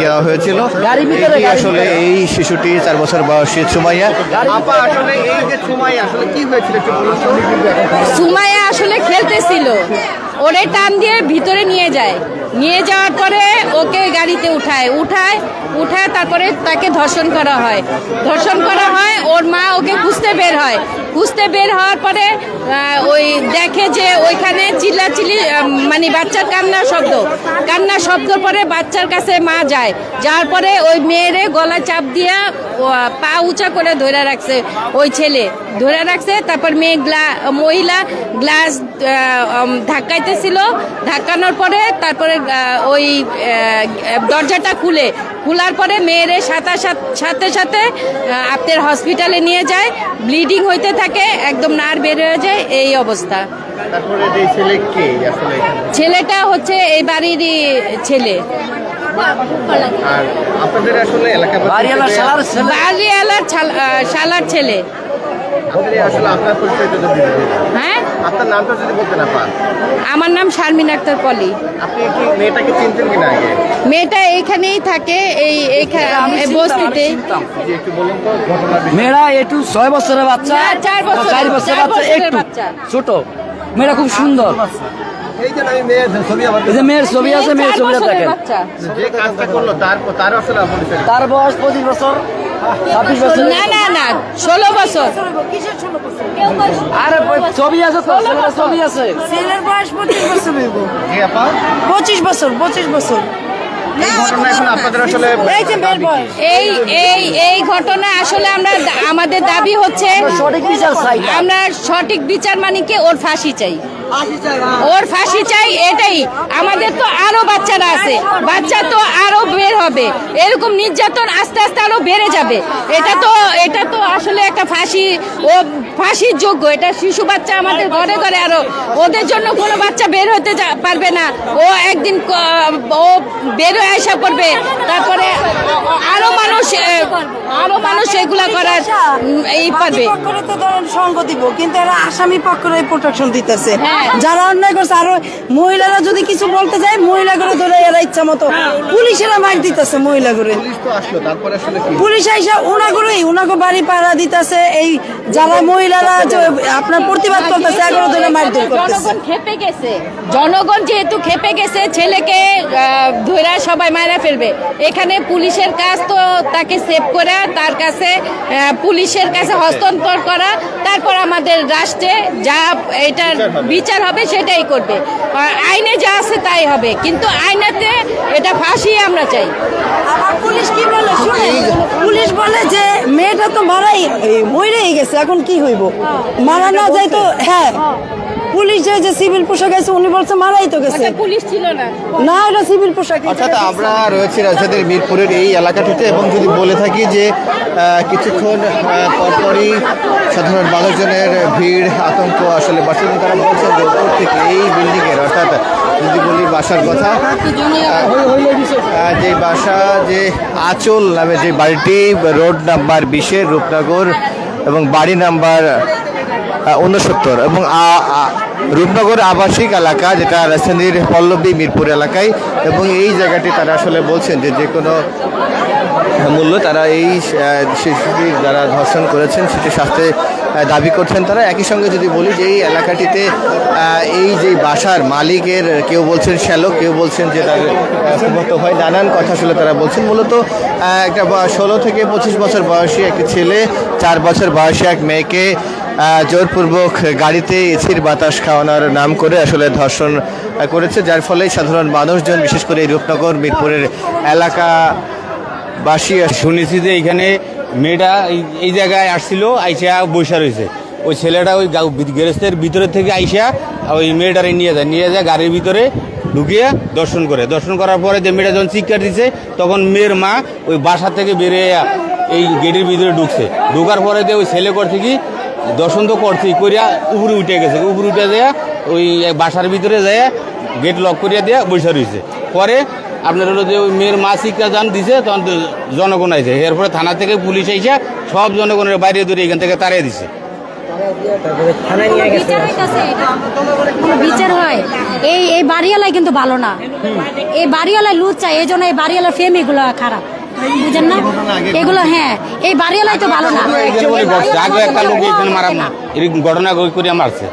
দেওয়া হয়েছিল। আসলে এই শিশুটি চার বছর বয়সী সুমাইয়া। আপা আসলে এই যে সুমাইয়া আসলে কি হয়েছিল একটু বলুন তো? সুমাইয়া আসলে খেলতেছিল। ওরে টান দিয়ে ভিতরে নিয়ে যায়। নিয়ে যাওয়ার পরে ওকে গাড়িতে উঠায়। উঠায় উঠায় তারপরে তাকে ধর্ষণ করা হয়। ধর্ষণ করা হয় ওর মা ওকে খুঁজতে বের হয়। খুঁজতে বের হওয়ার পরে ওই দেখে যে ওইখানে চিল্লাচিল্লি মানে বাচ্চার কান্নার শব্দ। কান্নার শব্দ পরে বাচ্চার কাছে মা যায়। যাওয়ার পরে ওই মেয়েরে গলা চাপ দিয়া পা উঁচা করে ধরে রাখছে ওই ছেলে। ধরে রাখছে, তারপর মেয়ে গ্লা, মহিলা গ্লাস ধাক্কাইতেছিল। ধাক্কানোর পরে তারপরে ওই দরজাটা খুলে। খোলার পরে মেয়েরে সাথে সাথে সাথে আপনার হসপিটালে নিয়ে যায়। ব্লিডিং হইতে থাকে একদম নার বের হয়ে যায় এই অবস্থা। তারপরে যে ছেলে কে আসলে ছেলেটা হচ্ছে এই বাড়িরই ছেলে। আর আপনাদের আসলে এলাকা বাড়িওয়ালা শালার ছেলে? বাড়িওয়ালার শালার। হ্যাঁ? নামটা যদি বলতে না পান আমার নাম শারমিন আক্তার পলি। আপনি কি মেয়েটাকে চিনতেন কিনা আগে? মেয়েটা এইখানেই থাকে এই বস্তিতে। মেয়েরা একটু ছয় বছরের বাচ্চা চার বছরের, চার বছরের বাচ্চা একটু ছোট। মেয়েরা খুব সুন্দর। এই যে আমি মেয়ের ছবি আমার মেয়ের ছবি আছে মেয়ের ছবিটা দেখেন। বাচ্চা। যে কাজটা করল তার তার আসলে পরিচয় তার বয়স পঁচিশ বছর। না না না ষোলো বছর। আরে ছবি আছে ছবি আছে। ছেলের বয়স পঁচিশ বছর পঁচিশ বছর পঁচিশ বছর। এই ঘটনা আসলে এই ঘটনা আসলে আমরা আমাদের দাবি হচ্ছে সঠিক বিচার আমরা সঠিক বিচার মানে কি ওর ফাঁসি চাই। ওর ফাঁসি চাই এটাই। আমাদের তো আরও বাচ্চারা আছে। বাচ্চা তো আরও বের হবে। এরকম নির্যাতন আস্তে আস্তে আরও বেড়ে যাবে। এটা তো এটা তো আসলে একটা ফাঁসি, ও ফাঁসির যোগ্য। এটা শিশু বাচ্চা আমাদের ঘরে ঘরে আরও, ওদের জন্য কোনো বাচ্চা বের হতে পারবে না। ও একদিন ও বের হয়ে আসা করবে তারপরে আরও মানুষ আরও মানুষ এগুলা করার এই পারবে। পক্ষরে তো ধরেন সঙ্গ দিব কিন্তু এরা আসামি পক্ষরে প্রোটেকশন দিতেছে। হ্যাঁ। যারা অন্যায় করছে আরও মহিলারা যদি কিছু বলতে যায় মহিলা করে ধরে এরা ইচ্ছা মতো পুলিশেরা মার দিতেছে মহিলা করে পুলিশ তো আসলো তারপরে আসলে কি? পুলিশ আইসা উনাগুলোই উনাকে বাড়ি পাড়া দিতেছে এই যারা মহিলারা আপনার প্রতিবাদ করতেছে এগুলো ধরে মারধর করতেছে। জনগণ খেপে গেছে। জনগণ যেহেতু খেপে গেছে ছেলেকে আহ, ধইরা সবাই মারা ফেলবে। এখানে পুলিশের কাজ তো তাকে সেভ করে তার কাছে পুলিশের কাছে হস্তান্তর করা তারপর আমাদের রাষ্ট্রে যা এটার বিচার হবে। সেটাই করবে। আইনে যা আছে তাই হবে কিন্তু আইনেতে এটা ফাঁসি আমরা চাই। আবার পুলিশ কি বলে? শুনে পুলিশ বলে যে মেয়েটা তো মারাই মরেই গেছে এখন কি হইব? মারা না যায় তো হ্যাঁ। পুলিশ যে যে সিভিল পোশাক আছে উনি বলছে মারাই তো গেছে। পুলিশ ছিল না। না ওটা সিভিল পোশাক অর্থাৎ আমরা রয়েছি রাজধানীর মিরপুরের এই এলাকাটিতে এবং যদি বলে থাকি যে কিছুক্ষণ পরপরই সাধারণ মানুষজনের ভিড় আতঙ্ক আসলে বাসা এবং তারা বলছেন যে উপর থেকে এই বিল্ডিংয়ের অর্থাৎ যদি বলি বাসার কথা যে বাসা যে আচল নামে যে বাড়িটি রোড নাম্বার বিশের রূপনগর এবং বাড়ি নাম্বার উনসত্তর এবং রূপনগর আবাসিক এলাকা যেটা রাজধানীর পল্লবী মিরপুর এলাকায় এবং এই জায়গাটি তারা আসলে বলছেন যে যে কোনো মূল্য তারা এই শিশুটির যারা ধর্ষণ করেছেন সেটি আহ, দাবি করছেন তারা। একই সঙ্গে যদি বলি যে এই এলাকাটিতে এই যে বাসার মালিকের কেউ বলছেন শ্যালো কেউ বলছেন যে তার মত হয় নানান কথা আসলে তারা বলছেন। মূলত একটা ষোলো থেকে পঁচিশ বছর বয়সী একটি ছেলে চার বছর বয়সী এক মেয়েকে জোরপূর্বক গাড়িতে এসির বাতাস খাওয়ানোর নাম করে আসলে ধর্ষণ করেছে, যার ফলে সাধারণ মানুষজন, বিশেষ করে রূপনগর, মিরপুরের এলাকা বাসী শুনেছি যে এখানে মেয়েটা এই- জায়গায় আসছিল, আইসা বসে রয়েছে। ওই ছেলেটা ওই গ্যারেজের ভিতরে থেকে আইসা ওই মেয়েটারে নিয়ে যায়। নিয়ে যায় গাড়ির ভিতরে ঢুকিয়ে দর্শন করে। দর্শন করার পরে যে মেয়েটা যখন চিৎকার দিচ্ছে তখন মেয়ের মা ওই বাসা থেকে বেরিয়ে এই গেটের ভিতরে ঢুকছে। ঢুকার পরে যে ওই ছেলে করছে কি দর্শন তো করছি করিয়া উপরে উঠে গেছে। উপরে উঠে যায় ওই বাসার ভিতরে যায় গেট লক করিয়া দিয়ে বসে রয়েছে পরে আপনার হলো যে ওই মেয়ের মা শিক্ষা যান দিছে তখন তো জনগণ আইছে। এরপরে থানা থেকে পুলিশ এসে সব জনগণের বাইরে ধরে এখান থেকে তাড়িয়ে দিছে। বিচার হয়। এই এই বাড়িওয়ালাই কিন্তু ভালো না। এই বাড়িওয়ালাই লুচ চাই এই জন্য এই বাড়িওয়ালার ফেম এগুলো খারাপ। বুঝেন না? এগুলো হ্যাঁ এই বাড়িওয়ালাই তো ভালো না। আগে একটা লোক মারা ঘটনা করে মারছে?